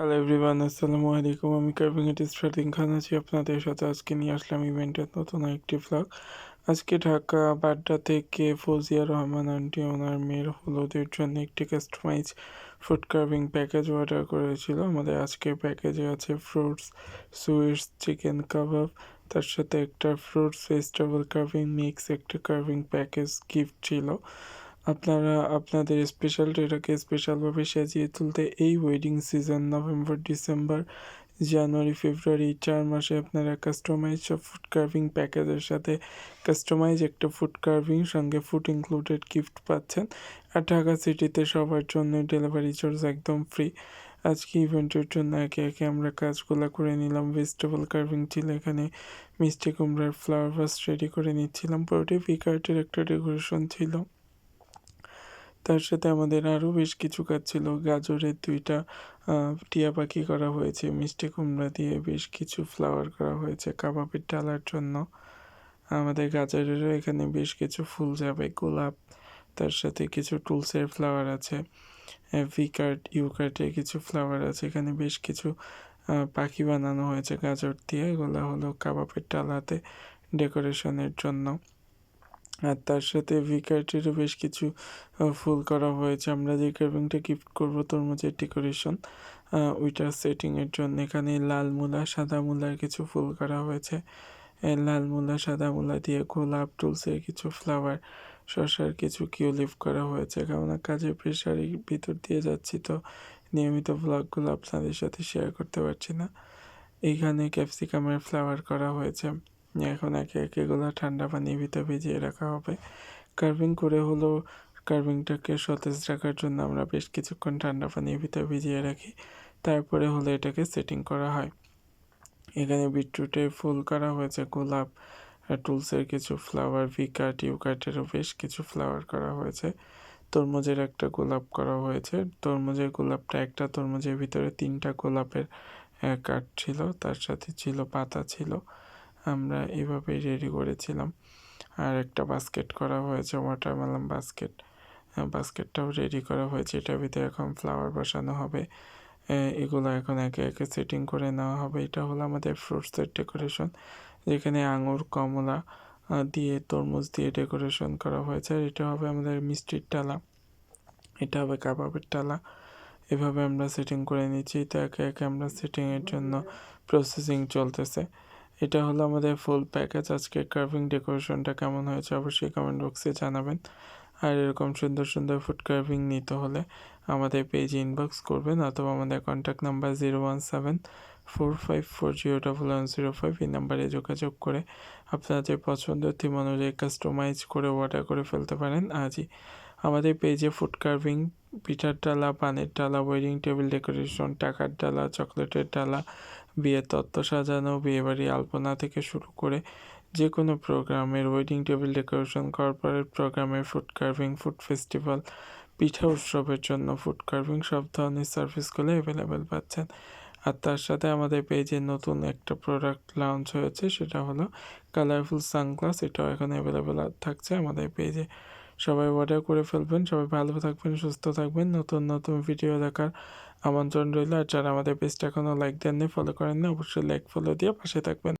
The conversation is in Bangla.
হ্যালো এভরিওয়ান আসসালামু আলাইকুম। আমি কার্ভিং ইট ফারদিন খান আছি আপনাদের সাথে। আজকে নিয়ে আসলাম ইভেন্টের নতুন একটি ফ্লগ আজকে ঢাকা বাড্ডা থেকে ফৌজিয়া রহমান আন্টি ওনার মেয়ের হলুদের জন্য একটি customise food carving package order করেছিল। আমাদের আজকের প্যাকেজে আছে ফ্রুটস সুইটস চিকেন কাবাব তার সাথে একটা ফ্রুটস ভেজিটেবল কার্ভিং মিক্স একটা কার্ভিং প্যাকেজ গিফট ছিল। আপনারা আপনাদের স্পেশাল ডেটাকে স্পেশালভাবে সাজিয়ে তুলতে এই wedding season November December January February চার মাসে আপনারা কাস্টমাইজ ফুড কার্ভিং প্যাকেজের সাথে কাস্টমাইজ একটা ফুড কার্ভিং সঙ্গে ফুড ইনক্লুডেড গিফট পাচ্ছেন। আর ঢাকা সিটিতে সবার জন্য ডেলিভারি চার্জ একদম ফ্রি আজকে ইভেন্টের জন্য একে একে আমরা কাজগুলো করে নিলাম। ভেজিটেবল কার্ভিং ছিল এখানে। মিষ্টি কুমড়ার ফ্লাওয়ার ভাস রেডি করে নিচ্ছিলাম। পোর্টে কার্টের একটা ডেকোরেশন ছিল। তার সাথে আমাদের আরও বেশ কিছু কাজ ছিল। গাজরের দুইটা টিয়া পাখি করা হয়েছে, মিষ্টি কুমড়া দিয়ে বেশ কিছু ফ্লাওয়ার করা হয়েছে কাবাবের ডালার জন্য। আমাদের গাজরেরও এখানে বেশ কিছু ফুল যাবে, গোলাপ, তার সাথে কিছু টুলসের ফ্লাওয়ার আছে ভি কার্ড, ইউ কার্ডে কিছু ফ্লাওয়ার আছে, এখানে বেশ কিছু পাখি বানানো হয়েছে গাজর দিয়ে, এগুলো হলো কাবাবের ডালাতে ডেকোরেশনের জন্য। আর তার সাথে ভিকার্টেরও বেশ কিছু ফুল করা হয়েছে। আমরা যে কার্ভিংটা গিফট করব তরমুজের ডেকোরেশন ওইটার সেটিংয়ের জন্য। এখানে লাল মূলা, সাদা মূলার কিছু ফুল করা হয়েছে। লাল মূলা, সাদা মূলা দিয়ে গোলাপ টুলসের কিছু ফ্লাওয়ার শশার কিছু কিউলিপ করা হয়েছে। কেননা কাজের প্রেশারের ভিতর দিয়ে যাচ্ছি তো নিয়মিত ব্লগগুলো আপনাদের সাথে শেয়ার করতে পারছি না। এইখানে ক্যাপসিকামের ফ্লাওয়ার করা হয়েছে। এখন একে একে ঠান্ডা পানির ভিতরে ভিজিয়ে রাখা হবে। কার্ভিং করে হলো কার্ভিংটাকে সতেজ রাখার জন্য আমরা বেশ কিছুক্ষণ ঠান্ডা পানির ভিতরে ভিজিয়ে রাখি। তারপরে হলো এটাকে সেটিং করা হয়। এখানে বিটরুটে ফুল করা হয়েছে, গোলাপ টুলসের কিছু ফ্লাওয়ার ভিকাট ইউকাটেরও বেশ কিছু ফ্লাওয়ার করা হয়েছে। তরমুজের একটা গোলাপ করা হয়েছে। তরমুজের গোলাপটা একটা তরমুজের ভিতরে তিনটা গোলাপের কাঠ ছিল, তার সাথে ছিল পাতা ছিল। আমরা এভাবেই রেডি করেছিলাম। আর একটা বাস্কেট করা হয়েছে ওয়াটারমেলন বাস্কেট বাস্কেটটাও রেডি করা হয়েছে। এটার ভিতরে এখন ফ্লাওয়ার বসানো হবে। এগুলো এখন একে একে সেটিং করে নেওয়া হবে। এটা হলো আমাদের ফ্রুটসের ডেকোরেশন যেখানে আঙুর, কমলা দিয়ে তরমুজ দিয়ে ডেকোরেশন করা হয়েছে। আর এটা হবে আমাদের মিষ্টির টালা। এটা হবে কাবাবের টালা। এভাবে আমরা সেটিং করে নিচ্ছি। তো একে একে আমরা সেটিংয়ের জন্য প্রসেসিং চলতেছে। এটা হলো আমাদের ফুল প্যাকেজ আজকে কার্ভিং ডেকোরেশনটা কেমন হয়েছে অবশ্যই কমেন্ট বক্সে জানাবেন। আর এরকম সুন্দর সুন্দর ফুড কার্ভিং নিতে হলে আমাদের পেজে ইনবক্স করবেন অথবা আমাদের contact number zero one seven four five four zero double one zero five এই নাম্বারে যোগাযোগ করে আপনাদের পছন্দের থিম অনুযায়ী কাস্টমাইজ করে অর্ডার করে ফেলতে পারেন। আজই আমাদের পেজে ফুড কার্ভিং পিঠার ডালা, পানের ডালা ওয়েডিং টেবিল ডেকোরেশন টাকার ডালা চকলেটের ডালা বিয়ের তত্ত্ব সাজানো বিয়েবাড়ি আলপনা থেকে শুরু করে যে কোনো প্রোগ্রামের ওয়েডিং টেবিল ডেকোরেশন, কর্পোরেট প্রোগ্রামের ফুড কার্ভিং, ফুড ফেস্টিভ্যাল, পিঠা উৎসবের জন্য ফুড কার্ভিং, সব ধরনের সার্ভিসগুলো অ্যাভেলেবেল পাচ্ছেন। আর তার সাথে আমাদের পেজে নতুন একটা প্রোডাক্ট লঞ্চ হয়েছে, সেটা হলো কালারফুল সানগ্লাস এটাও এখন অ্যাভেলেবেল থাকছে আমাদের পেজে। সবাই অর্ডার করে ফেলবেন, সবাই ভালো থাকবেন, সুস্থ থাকবেন, নতুন নতুন ভিডিও দেখার আমন্ত্রণ রইল। আর যারা আমাদের পেজটা এখনও লাইক দেননি ফলো করেননি, অবশ্যই লাইক ফলো দিয়ে পাশে থাকবেন।